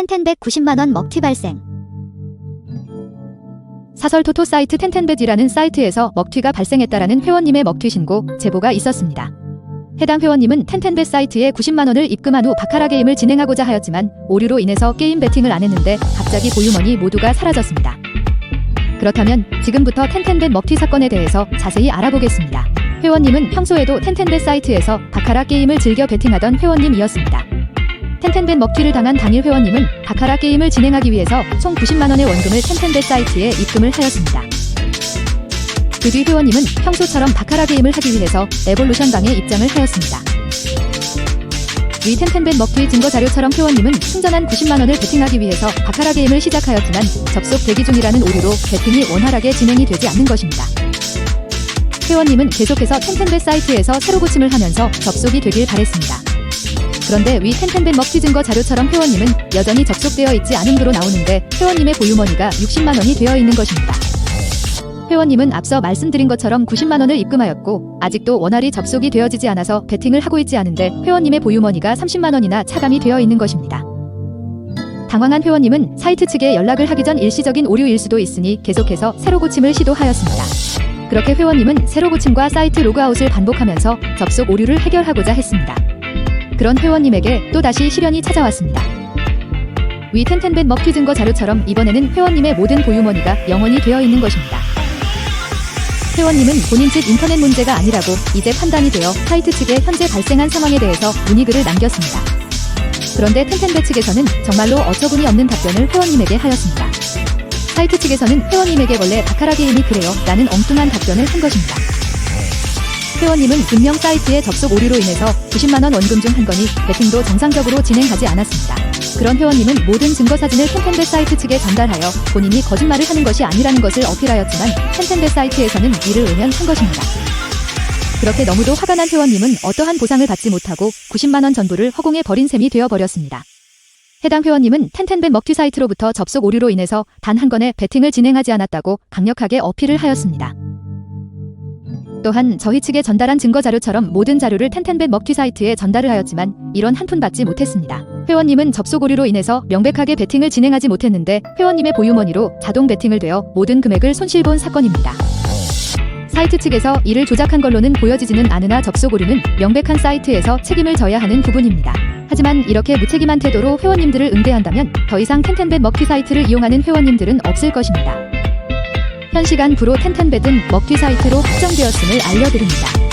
텐텐백 90만원 먹튀 발생. 사설 토토 사이트 텐텐벳이라는 사이트에서 먹튀가 발생했다라는 회원님의 먹튀 신고 제보가 있었습니다. 해당 회원님은 텐텐벳 사이트에 90만 원을 입금한 후 바카라 게임을 진행하고자 하였지만 오류로 인해서 게임 베팅을 안 했는데 갑자기 보유머니 모두가 사라졌습니다. 그렇다면 지금부터 텐텐벳 먹튀 사건에 대해서 자세히 알아보겠습니다. 회원님은 평소에도 텐텐벳 사이트에서 바카라 게임을 즐겨 베팅하던 회원님이었습니다. 텐텐벳 먹튀를 당한 당일 회원님은 바카라 게임을 진행하기 위해서 총 90만 원의 원금을 텐텐벳 사이트에 입금을 하였습니다. 그 뒤 회원님은 평소처럼 바카라 게임을 하기 위해서 에볼루션 방에 입장을 하였습니다. 위 텐텐벳 먹튀 증거 자료처럼 회원님은 충전한 90만 원을 베팅하기 위해서 바카라 게임을 시작하였지만 접속 대기 중이라는 오류로 베팅이 원활하게 진행이 되지 않는 것입니다. 회원님은 계속해서 텐텐벳 사이트에서 새로 고침을 하면서 접속이 되길 바랬습니다. 그런데 위 텐텐벳 먹튀 증거 자료처럼 회원님은 여전히 접속되어 있지 않은 거로 나오는데 회원님의 보유머니가 60만 원이 되어 있는 것입니다. 회원님은 앞서 말씀드린 것처럼 90만 원을 입금하였고 아직도 원활히 접속이 되어지지 않아서 베팅을 하고 있지 않은데 회원님의 보유머니가 30만 원이나 차감이 되어 있는 것입니다. 당황한 회원님은 사이트 측에 연락을 하기 전 일시적인 오류일 수도 있으니 계속해서 새로 고침을 시도하였습니다. 그렇게 회원님은 새로 고침과 사이트 로그아웃을 반복하면서 접속 오류를 해결하고자 했습니다. 그런 회원님에게 또다시 시련이 찾아왔습니다. 위 텐텐벳 먹튀 증거 자료처럼 이번에는 회원님의 모든 보유머니가 영원히 되어 있는 것입니다. 회원님은 본인 측 인터넷 문제가 아니라고 이제 판단이 되어 사이트 측에 현재 발생한 상황에 대해서 문의글을 남겼습니다. 그런데 텐텐벳 측에서는 정말로 어처구니 없는 답변을 회원님에게 하였습니다. 사이트 측에서는 회원님에게 원래 바카라 게임이 그래요 라는 엉뚱한 답변을 한 것입니다. 회원님은 분명 사이트의 접속 오류로 인해서 90만원 원금 중 한 건이 베팅도 정상적으로 진행하지 않았습니다. 그런 회원님은 모든 증거 사진을 텐텐벳 사이트 측에 전달하여 본인이 거짓말을 하는 것이 아니라는 것을 어필하였지만 텐텐벳 사이트에서는 이를 의면한 것입니다. 그렇게 너무도 화가 난 회원님은 어떠한 보상을 받지 못하고 90만원 전부를 허공에 버린 셈이 되어버렸습니다. 해당 회원님은 텐텐벳 먹튀 사이트로부터 접속 오류로 인해서 단 한 건의 베팅을 진행하지 않았다고 강력하게 어필을 하였습니다. 또한 저희 측에 전달한 증거 자료처럼 모든 자료를 텐텐벳 먹튀 사이트에 전달을 하였지만 이런 한 푼 받지 못했습니다. 회원님은 접속 오류로 인해서 명백하게 베팅을 진행하지 못했는데 회원님의 보유머니로 자동 베팅을 되어 모든 금액을 손실본 사건입니다. 사이트 측에서 이를 조작한 걸로는 보여지지는 않으나 접속 오류는 명백한 사이트에서 책임을 져야 하는 부분입니다. 하지만 이렇게 무책임한 태도로 회원님들을 응대한다면 더 이상 텐텐벳 먹튀 사이트를 이용하는 회원님들은 없을 것입니다. 현 시간 부로 텐텐벳은 먹튀 사이트로 확정되었음을 알려드립니다.